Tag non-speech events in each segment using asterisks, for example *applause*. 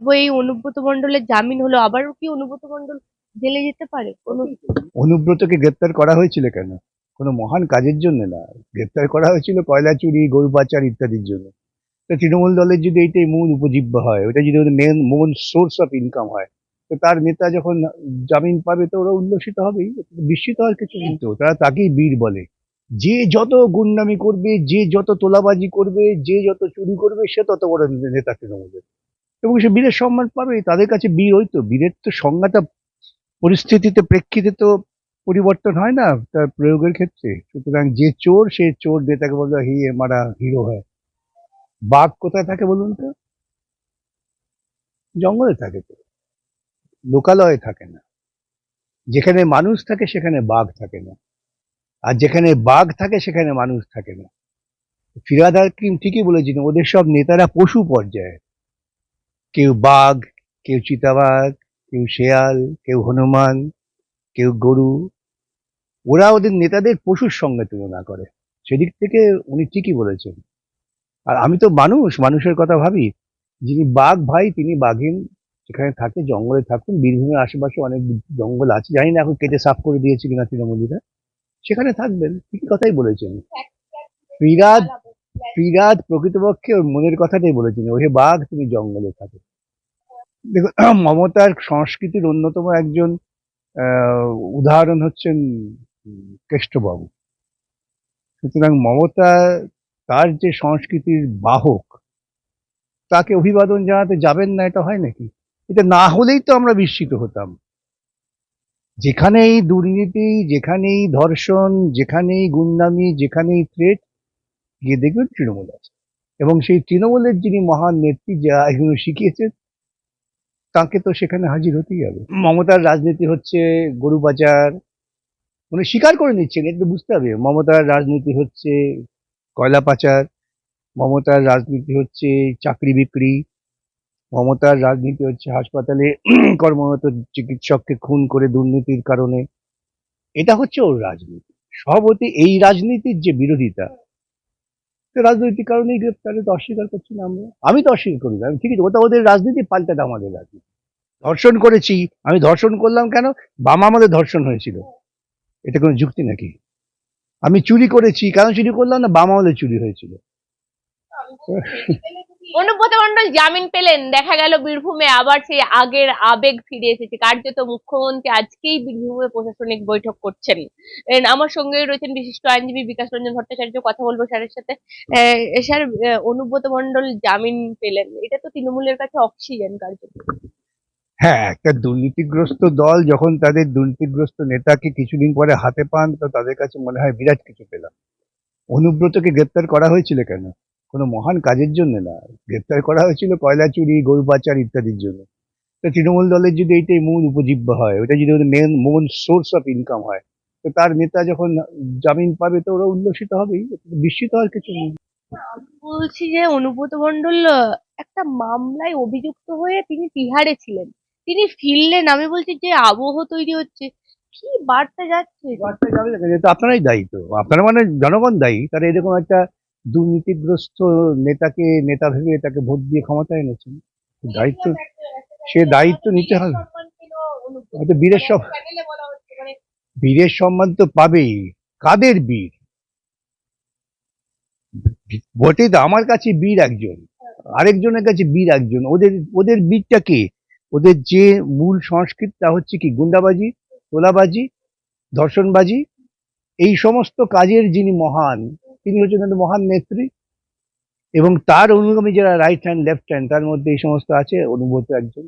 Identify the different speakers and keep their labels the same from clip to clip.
Speaker 1: এই অনুব্রত মন্ডলের জামিন হলো, আবারও কি অনুব্রত মন্ডল জেলে যেতে পারে?
Speaker 2: অনুব্রতকে গ্রেপ্তার করা হয়েছিল কেন? কোনো মহান কাজের জন্য না। গ্রেপ্তার করা হয়েছিল কয়লা চুরি, গরু পাচার ইত্যাদির জন্য। তো তৃণমূল দলের যদি এইটাই মূল উপজীব্য হয় ওটা যদি ওদের মেন মূল সোর্স অফ ইনকাম হয়, তো তার নেতা যখন জামিন পাবে, তো ওরা উল্লসিত হবেই বিস্মিত হওয়ার কিছু কিন্তু তারা তাকেই বীর বলে। যে যত গুন্ডামি করবে, যে যত তোলাবাজি করবে, যে যত চুরি করবে, সে তত বড় নেতা তৃণমূলের। এবং সে বীরের সম্মান পাবে, তাদের কাছে বীর ওই তো, বীরের তো সংজ্ঞাটা পরিস্থিতিতে, প্রেক্ষিতে তো পরিবর্তন হয় না তার প্রয়োগের ক্ষেত্রে। সুতরাং যে চোর, সে চোর দিয়ে তাকে বলবে হি মারা হিরো হয়। বাঘ কোথায় থাকে বলুন তো? জঙ্গলে থাকে তো। লোকালয়ে থাকে না। যেখানে মানুষ থাকে, সেখানে বাঘ থাকে না। আর যেখানে বাঘ থাকে, সেখানে মানুষ থাকে না। ফিরাদ হাকিম ঠিকই বলেছিলেন ওদের সব নেতারা পশু পর্যায়ে কেউ বাঘ কেউ চিতাবাঘ কেউ শেয়াল কেউ হনুমান কেউ গরু। ওরা ওদের নেতাদের পশুর সঙ্গে তুলনা করে। সেদিক থেকে উনি ঠিকই বলেছেন। আর আমি তো মানুষ মানুষের কথা ভাবি। যিনি বাঘ ভাই তিনি বাঘিন। সেখানে থাকে জঙ্গলে থাকুন। বীরভূমের আশেপাশে অনেক জঙ্গল আছে। জানি না এখন কেটে সাফ করে দিয়েছে কিনা তৃণমূলীরা। সেখানে থাকবেন। ঠিকই কথাই বলেছেন। ফিরাদ ফিরাদ প্রকৃতপক্ষে ওর মনের কথাটাই বলেছেন। ওহে বাঘ তুমি জঙ্গলে থাকো। দেখুন মমতার সংস্কৃতির অন্যতম একজন উদাহরণ হচ্ছেন কেষ্টবাবু। সুতরাং মমতা তার যে সংস্কৃতির বাহক, তাকে অভিবাদন জানাতে যাবেন না, এটা হয় নাকি? এটা না হলেই তো আমরা বিস্মিত হতাম। যেখানেই দুর্নীতি, যেখানেই ধর্ষণ, যেখানেই গুন্ডামি, যেখানেই থ্রেট গিয়ে দেখবেন তৃণমূল আছে। এবং সেই তৃণমূলের যিনি মহান নেত্রী, যা এগুলো শিখিয়েছেন তাকে তো সেখানে হাজির হতেই হবে। মমতার রাজনীতি হচ্ছে গরু পাচার উনি স্বীকার করে নিচ্ছেন তো বুঝতে হবে। মমতার রাজনীতি হচ্ছে কয়লা পাচার, মমতার রাজনীতি হচ্ছে চাকরি বিক্রি, মমতার রাজনীতি হচ্ছে হাসপাতালে *clears throat* কর্মরত চিকিৎসককে খুন করে দুর্নীতির কারণে। এটা হচ্ছে ওর রাজনীতি। সভাপতি এই রাজনীতির যে বিরোধিতা রাজনৈতিক কারণেই গ্রেপ্তারে তো অস্বীকার করছি না আমরা। আমি তো অস্বীকার করি আমি ঠিক আছে ওটা ওদের রাজনীতি পাল্টাটা আমাদের রাজনীতি। ধর্ষণ করেছি, আমি ধর্ষণ করলাম কেন? বামা আমাদের ধর্ষণ হয়েছিল। এটা কোনো যুক্তি নাকি? আমি চুরি করেছি, কেন চুরি করলাম না? বামা আমাদের চুরি হয়েছিল।
Speaker 1: অনুব্রত মন্ডল জামিন পেলেন। দেখা গেল বীরভূমে আবার সেই আগের আবেগ ফিরে এসেছে। কার্যত মুখ্যমন্ত্রী আজকেই বীরভূমে প্রশাসনিক বৈঠক করছেন। আমার সঙ্গে রয়েছেন বিশিষ্ট আইনজীবী বিকাশ রঞ্জন ভট্টাচার্য। কথা বলব স্যারের সাথে। স্যার অনুব্রত মন্ডল জামিন পেলেন। এটা তো তৃণমূলের কাছে অক্সিজেন কার্যত।
Speaker 2: হ্যাঁ একটা দুর্নীতিগ্রস্ত দল যখন তাদের দুর্নীতিগ্রস্ত নেতাকে কিছুদিন পরে হাতে পান, তো তাদের কাছে মনে হয় বিরাট কিছু পেলাম। অনুব্রতকে গ্রেপ্তার করা হয়েছিল কেন? কোনো মহান কাজের জন্য না। গ্রেপ্তার করা হয়েছিল কয়লা চুরি গরু পাচার ইত্যাদির জন্য। তো তৃণমূল দলের যদি এইটাই মূল উপজীব্য হয় ওটা যদি ওদের মেন মূল সোর্স অফ ইনকাম হয় তো তার নেতা যখন জামিন পাবে তো ওরা উল্লসিত হবেই বিস্মিত হওয়ার কিছু নেই।
Speaker 1: বলছি যে অনুব্রত মন্ডল একটা মামলায় অভিযুক্ত হয়ে তিনি তিহারে ছিলেন। তিনি ফিরলেন আমি বলছি যে আবহ তৈরি হচ্ছে। কি বার্তা যাচ্ছে?
Speaker 2: বার্তা যাবে আপনারাই দায়ী তো। আপনারা মানে জনগণ দায়ী তারা এরকম একটা দুর্নীতিগ্রস্ত নেতাকে নেতা ভেবে তাকে ভোট দিয়ে ক্ষমতায় এনেছেন। দায়িত্ব সে দায়িত্ব নিতে হবে। হয়তো বীরের সব বীরের সম্মান তো পাবেই। কাদের বীর? ভোটে তো আমার কাছে বীর একজন। আরেকজনের কাছে বীর একজন। ওদের ওদের বীরটা কে? ওদের যে মূল সংস্কৃতি তা হচ্ছে কি? গুন্ডাবাজি তোলাবাজি ধর্ষণবাজি এই সমস্ত কাজের যিনি মহান তিনি হচ্ছেন একটা মহান নেত্রী এবং তার অনুগামী যারা রাইট হ্যান্ড লেফট হ্যান্ড তার মধ্যে এই সমস্ত আছে অনুভূত একজন।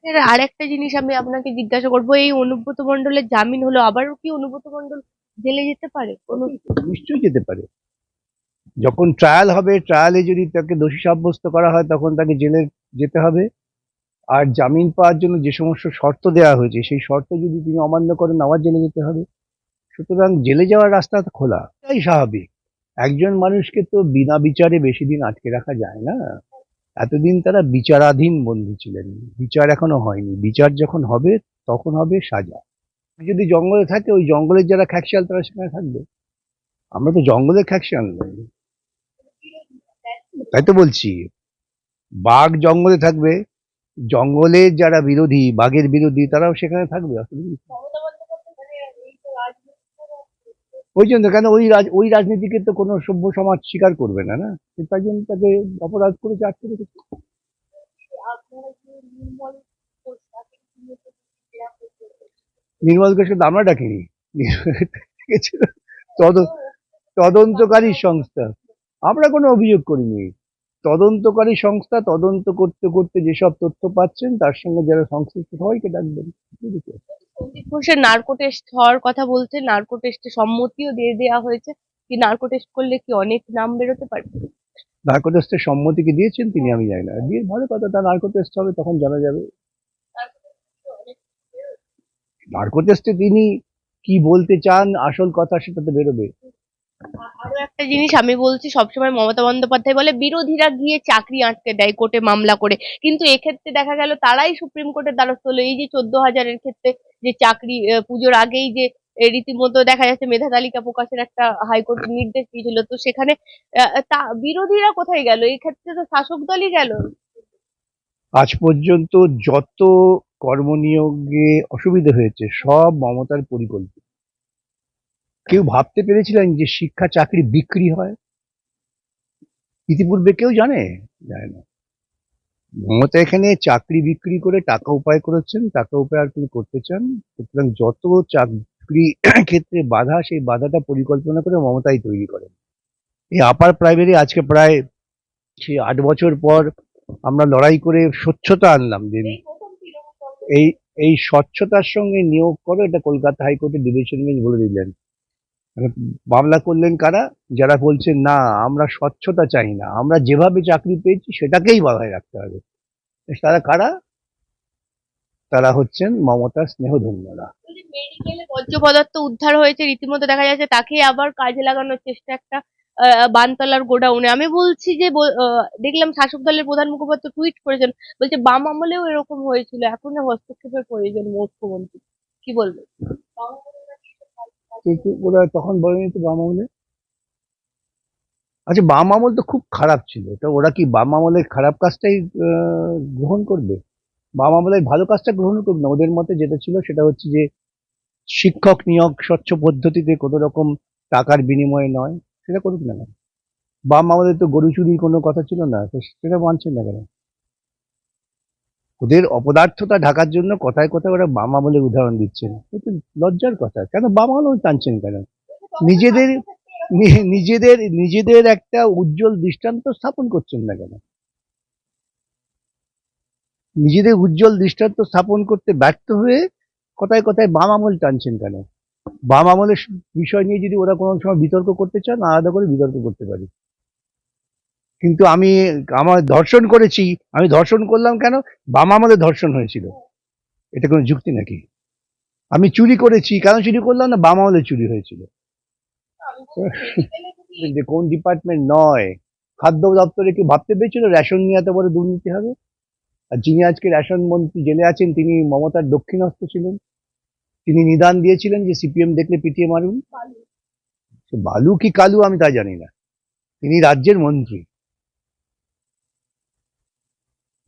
Speaker 1: স্যার আরেকটা জিনিস আমি আপনাকে জিজ্ঞাসা করব এই অনুব্রত মন্ডলের জামিন হলো আবারও কি অনুব্রত মন্ডল জেলে যেতে পারে? কোনো
Speaker 2: নিশ্চয়ই যেতে পারে। যখন ট্রায়াল হবে ট্রায়ালে যদি তাকে দোষী সাব্যস্ত করা হয় তখন তাকে জেলে যেতে হবে। আর জামিন পাওয়ার জন্য যে সমস্ত শর্ত দেওয়া হয়েছে সেই শর্ত যদি তিনি অমান্য করেন আবার জেলে যেতে হবে। সুতরাং জেলে যাওয়ার রাস্তা খোলা এটাই স্বাভাবিক। একজন মানুষকে তো বিনা বিচারে বেশি দিন আটকে রাখা যায় না। এতদিন তারা বিচারাধীন বন্দী ছিলেন। বিচার এখনও হয়নি। বিচার যখন হবে, তখন হবে সাজা। যদি জঙ্গলে থাকে, ওই জঙ্গলের যারা খ্যাকশাল, তারা সেখানে থাকবে। আমরা তো জঙ্গলে খ্যাকশাল নই। তাই তো বলছি, বাঘ জঙ্গলে থাকবে, জঙ্গলের যারা বিরোধী, বাঘের বিরোধী, তারাও সেখানে থাকবে। অসুবিধা কি? ওই জন্য কেন ওই রাজ, ওই রাজনীতিকে তো কোনো সভ্য সমাজ স্বীকার করবে না না? তাই জন্য তাকে অপরাধ করে আটকে রেখেছে। নির্মল ঘোষকে আমরা ডাকিনি। তদন্তকারী সংস্থা। আমরা কোনো অভিযোগ করিনি। তদন্তকারী সংস্থা তদন্ত করতে করতে যেসব তথ্য পাচ্ছেন, তার সঙ্গে যারা সংশ্লিষ্ট, সবাইকে ডাকবেন।
Speaker 1: সন্দীপ ঘোষের নার্কো টেস্ট হওয়ার কথা বলছে নার্কো টেস্টে সম্মতিও দিয়ে দেওয়া হয়েছে। কি নার্কো টেস্ট করলে কি অনেক নাম বেরোতে পারবে
Speaker 2: নার্কো টেস্টের সম্মতি কি দিয়েছেন তিনি আমি জানি না। দিয়ে ভালো কথা, তা নার্কো টেস্ট হবে তখন জানা যাবে। নার্কো টেস্টে তিনি কি বলতে চান, আসল কথা সেটা তো বেরোবে।
Speaker 1: আরও একটা জিনিস আমি বলছি, সবসময় মমতা বন্দ্যোপাধ্যায় বলে, বিরোধীরা গিয়ে চাকরি আটকে দেয় কোর্টে মামলা করে। কিন্তু এক্ষেত্রে দেখা গেল তারাই সুপ্রিম কোর্টের দ্বারস্থ হলো। এই যে চোদ্দ হাজারের ক্ষেত্রে যে চাকরি পুজোর আগেই যে রীতিমতো দেখা যাচ্ছে মেধা তালিকা প্রকাশের একটা হাইকোর্ট নির্দেশ দিয়েছিল। তো সেখানে তা বিরোধীরা কোথায় গেল? এই ক্ষেত্রে তো শাসক দলই গেল।
Speaker 2: আজ পর্যন্ত যত কর্মনিয়োগে অসুবিধা হয়েছে, সব মমতার পরিকল্পিত। কেউ ভাবতে পেরেছিলেন যে শিক্ষা চাকরি বিক্রি হয়? ইতিপূর্বে কেউ জানে? জানে না। মমতা এখানে চাকরি বিক্রি করে টাকা উপায় করেছেন টাকা উপায় আর তিনি করতে চান। সুতরাং যত চাকরি *clears throat* ক্ষেত্রে বাধা সেই বাধাটা পরিকল্পনা করে মমতাই তৈরি করেন। এই আপার প্রাইমারি আজকে প্রায় সেই আট বছর পর আমরা লড়াই করে স্বচ্ছতা আনলাম যে এই এই স্বচ্ছতার সঙ্গে নিয়োগ করো এটা কলকাতা হাইকোর্টের ডিভিশন বেঞ্চ বলে দিলেন। মামলা করলেন কারা? যারা বলছেন, না, আমরা স্বচ্ছতা চাই না, আমরা যেভাবে চাকরি পেয়েছি সেটাকেই বাধায় রাখতে হবে। তারা কারা? তারা হচ্ছেন মমতার স্নেহধন্যরা।
Speaker 1: বর্জ্য পদার্থ উদ্ধার হয়েছে, রীতিমতো দেখা যাচ্ছে তাকে আবার কাজে লাগানোর চেষ্টা একটা বানতলার গোডাউনে। আমি বলছি যে দেখলাম শাসক দলের প্রধান মুখপাত্র টুইট করেছেন, বলছে বাম আমলেও এরকম হয়েছিল, এখন হস্তক্ষেপের প্রয়োজন মুখ্যমন্ত্রী। কি বলবেন?
Speaker 2: কিন্তু ওরা তখন বলেনি তো বাম আমলে? আচ্ছা বাম আমল তো খুব খারাপ ছিল। তো ওরা কি বাম আমলের খারাপ কাজটাই গ্রহণ করবে? বাম আমলের ভালো কাজটা গ্রহণ করবে না। ওদের মতে যেটা ছিল সেটা হচ্ছে যে, শিক্ষক নিয়োগ স্বচ্ছ পদ্ধতিতে কোনো রকম টাকার বিনিময়ে নয়। সেটা করুক না? বাম আমলের তো গরু চুরির কোনো কথা ছিল না। সেটা মানছেন না কেন? ওদের অপদার্থতা ঢাকার জন্য কথায় কথায় ওরা বাম আমলের উদাহরণ দিচ্ছেন। লজ্জার কথা। কেন বাম আমল টানছেন কেন? নিজেদের নিজেদের নিজেদের একটা উজ্জ্বল দৃষ্টান্ত স্থাপন করছেন না কেন? নিজেদের উজ্জ্বল দৃষ্টান্ত স্থাপন করতে ব্যর্থ হয়ে কথায় কথায় বাম আমল টানছেন কেন? বাম আমলের বিষয় নিয়ে যদি ওরা কোনো সময় বিতর্ক করতে চান, আলাদা করে বিতর্ক করতে পারি। কিন্তু আমি আমার ধর্ষণ করেছি। আমি ধর্ষণ করলাম কেন? বাম আমলে ধর্ষণ হয়েছিল। এটা কোনো যুক্তি নাকি? আমি চুরি করেছি। কেন চুরি করলাম না? বাম আমলে চুরি হয়েছিল। যে কোন ডিপার্টমেন্ট নয়। খাদ্য দপ্তরে কি ভাবতে পেরেছিল রেশন নিয়ে এত বড় দুর্নীতি হবে? আর যিনি আজকে রেশন মন্ত্রী জেলে আছেন তিনি মমতার দক্ষিণস্থ ছিলেন। তিনি নিদান দিয়েছিলেন যে সিপিএম দেখলে পিটিয়ে মারুন। বালু কি কালু আমি তা জানি না। তিনি রাজ্যের মন্ত্রী।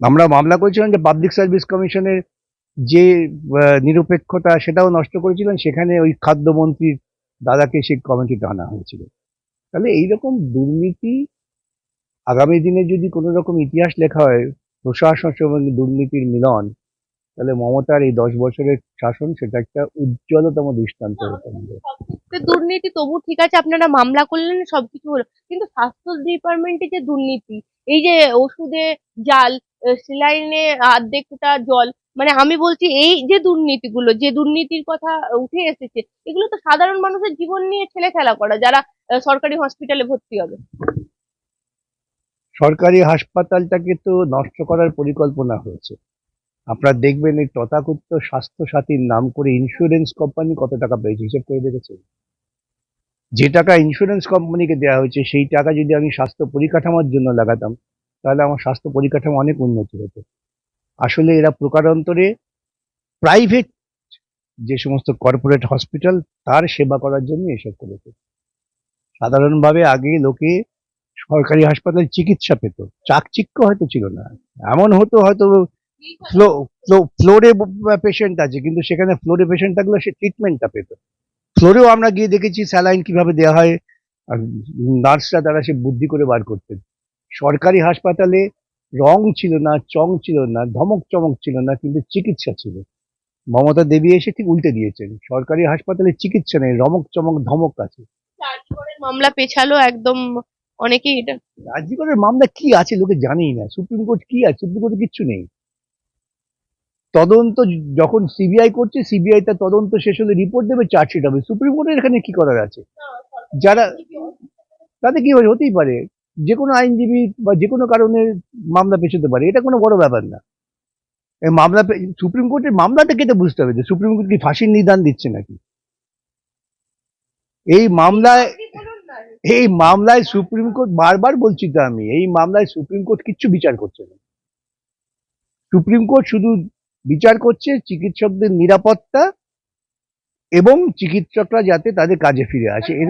Speaker 2: আমরা মামলা করেছিলাম যে পাবলিক সার্ভিস কমিশনের যে নিরপেক্ষতা সেটাও নষ্ট করেছিলেন, সেখানে ওই খাদ্যমন্ত্রীর দাদাকে সেই কমিটিতে আনা হয়েছিল। তাহলে এইরকম দুর্নীতি আগামী দিনে যদি কোনো রকম ইতিহাস লেখা হয়, প্রশাসন এবং দুর্নীতির মিলন তাহলে মমতার এই দশ বছরের শাসন সেটা একটা উজ্জ্বলতম দৃষ্টান্ত হতে পারে।
Speaker 1: দুর্নীতি তবু ঠিক আছে আপনারা মামলা করলেন সবকিছু হলো। কিন্তু স্বাস্থ্য ডিপার্টমেন্টে যে দুর্নীতি এই যে ওষুধে জাল সিলাইনে অর্ধেকটা জল মানে আমি বলছি এই যে দুর্নীতিগুলো যে দুর্নীতির কথা উঠে এসেছে এগুলো তো সাধারণ মানুষের জীবন নিয়ে ছেলে খেলা করা যারা সরকারি হসপিটালে ভর্তি হবে।
Speaker 2: সরকারি হাসপাতালটাকে তো নষ্ট করার পরিকল্পনা হয়েছে। আপনারা দেখবেন এই তথাকথিত স্বাস্থ্য সাথীর নাম করে ইন্স্যুরেন্স কোম্পানি কত টাকা পেয়েছে, হিসেব করে দেখেছে যে টাকা ইন্স্যুরেন্স কোম্পানিকে দেওয়া হয়েছে, সেই টাকা যদি আমি স্বাস্থ্য পরিকাঠামোর জন্য লাগাতাম, তাহলে আমার স্বাস্থ্য পরিকাঠামো অনেক উন্নতি হতো। আসলে এরা প্রকারান্তরে প্রাইভেট যে সমস্ত কর্পোরেট হসপিটাল তার সেবা করার জন্য এসব করেছে। সাধারণভাবে আগে লোকে সরকারি হাসপাতালে চিকিৎসা পেত। চাকচিক্য হয়তো ছিল না। এমন হতো হয়তো ফ্লো ফ্লো ফ্লোরে পেশেন্ট আছে কিন্তু সেখানে ফ্লোরে পেশেন্ট থাকলে সে ট্রিটমেন্টটা পেত। ফ্লোরেও আমরা গিয়ে দেখেছি স্যালাইন কীভাবে দেওয়া হয় আর নার্সরা তারা সে বুদ্ধি করে বার করতেন। সরকারি হাসপাতালে রং ছিল না চং ছিল না ধমক চমক ছিল না কিন্তু চিকিৎসা ছিল। মমতা দেবী এসে ঠিক উল্টে দিয়েছেন সরকারি হাসপাতালে চিকিৎসা নেই রমক চমক ধমক আছে।
Speaker 1: মামলা পেছালো একদম অনেকেই এটা
Speaker 2: রাজ্যপালের মামলা কি আছে লোকে জানেই না সুপ্রিম কোর্ট কি আছে সুপ্রিম কোর্টে কিচ্ছু নেই। তদন্ত যখন সিবিআই করছে সিবিআই তার তদন্ত শেষ হলে রিপোর্ট দেবে চার্জশিট হবে। সুপ্রিম কোর্টের এখানে কি করার আছে? যারা তাতে কি হয়, হতেই পারে। যে কোনো আইনজীবী বা যে কোনো কারণে মামলা পেছোতে পারে, এটা কোনো বড় ব্যাপার না। মামলা সুপ্রিম কোর্টের মামলাটা কেটে বুঝতে হবে যে সুপ্রিম কোর্ট কি ফাঁসির নিদান দিচ্ছে নাকি? এই মামলায় এই মামলায় সুপ্রিম কোর্ট বারবার বলছি তো আমি, এই মামলায় সুপ্রিম কোর্ট কিচ্ছু বিচার করছে না। সুপ্রিম কোর্ট শুধু বিচার করছে চিকিৎসকদের নিরাপত্তা এবং চিকিৎসকরা যাতে তাদের কাজে ফিরে আসে। এর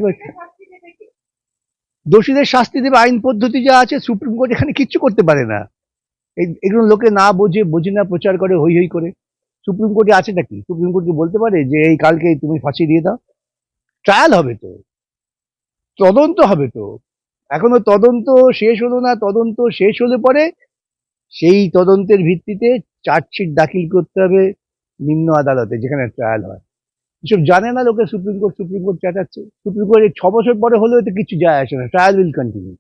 Speaker 2: দোষীদের শাস্তি দেবে আইন পদ্ধতি যা আছে সুপ্রিম কোর্ট এখানে কিচ্ছু করতে পারে না। এগুলো লোকে না বোঝে বোঝে না প্রচার করে হই হই করে। সুপ্রিম কোর্টে আছে নাকি? সুপ্রিম কোর্ট কি বলতে পারে যে এই কালকে তুমি ফাঁসি দিয়ে দাও? ট্রায়াল হবে তো। তদন্ত হবে তো। এখনও তদন্ত শেষ হলো না তদন্ত শেষ হলে পরে সেই তদন্তের ভিত্তিতে চার্জশিট দাখিল করতে হবে, নিম্ন আদালতে, যেখানে ট্রায়াল হয়। এসব জানে না লোকে, সুপ্রিম কোর্ট সুপ্রিম কোর্ট চাটাচ্ছে। সুপ্রিম কোর্ট ছ বছর পরে হলেও তো কিছু যায় আসে না ট্রায়াল উইল কন্টিনিউ